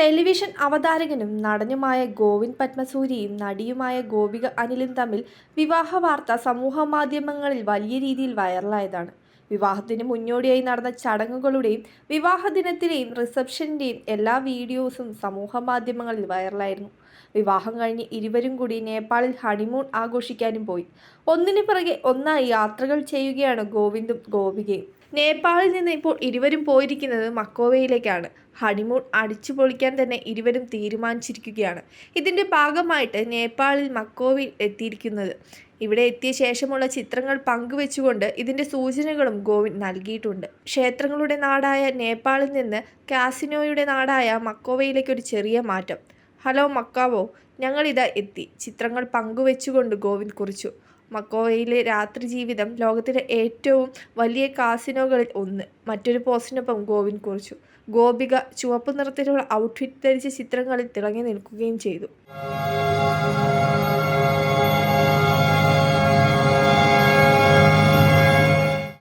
Television അവതാരകനും നടനുമായ ഗോവിന്ദ് പത്മസൂരിയും നടിയുമായ ഗോപിക അനിലും തമ്മിൽ വിവാഹ വാർത്ത സമൂഹമാധ്യമങ്ങളിൽ വലിയ രീതിയിൽ വൈറലായതാണ്. വിവാഹത്തിന് മുന്നോടിയായി നടന്ന ചടങ്ങുകളുടെയും വിവാഹ ദിനത്തിലെയും റിസപ്ഷന്റെയും എല്ലാ വീഡിയോസും സമൂഹ മാധ്യമങ്ങളിൽ വൈറലായിരുന്നു. വിവാഹം കഴിഞ്ഞ് ഇരുവരും കൂടി നേപ്പാളിൽ ഹണിമൂൺ ആഘോഷിക്കാനും പോയി. ഒന്നിനു പിറകെ ഒന്നായി യാത്രകൾ ചെയ്യുകയാണ് ഗോവിന്ദും ഗോപികയും. നേപ്പാളിൽ നിന്ന് ഇപ്പോൾ ഇരുവരും പോയിരിക്കുന്നത് മക്കോവയിലേക്കാണ്. ഹണിമൂൺ അടിച്ചു പൊളിക്കാൻ തന്നെ ഇരുവരും തീരുമാനിച്ചിരിക്കുകയാണ്. ഇതിന്റെ ഭാഗമായിട്ട് നേപ്പാളിൽ മക്കോവിൽ എത്തിയിരിക്കുന്നത്. ഇവിടെ എത്തിയ ശേഷമുള്ള ചിത്രങ്ങൾ പങ്കുവെച്ചുകൊണ്ട് ഇതിന്റെ സൂചനകളും ഗോവിന്ദ് നൽകിയിട്ടുണ്ട്. ക്ഷേത്രങ്ങളുടെ നാടായ നേപ്പാളിൽ നിന്ന് കാസിനോയുടെ നാടായ മക്കോവയിലേക്കൊരു ചെറിയ മാറ്റം. Hello Macau. ഞങ്ങളിതാ എത്തി. ചിത്രങ്ങൾ പങ്കുവെച്ചുകൊണ്ട് ഗോവിന്ദ് കുറിച്ചു. മക്കോവയിലെ രാത്രി ജീവിതം ലോകത്തിലെ ഏറ്റവും വലിയ കാസിനോകളിൽ ഒന്ന്. മറ്റൊരു പോസ്റ്റിനൊപ്പം ഗോവിന്ദ് കുറിച്ചു. ഗോപിക ചുവപ്പ് നിറത്തിലുള്ള ഔട്ട്ഫിറ്റ് ധരിച്ച ചിത്രങ്ങളിൽ തിളങ്ങി നിൽക്കുകയും ചെയ്തു.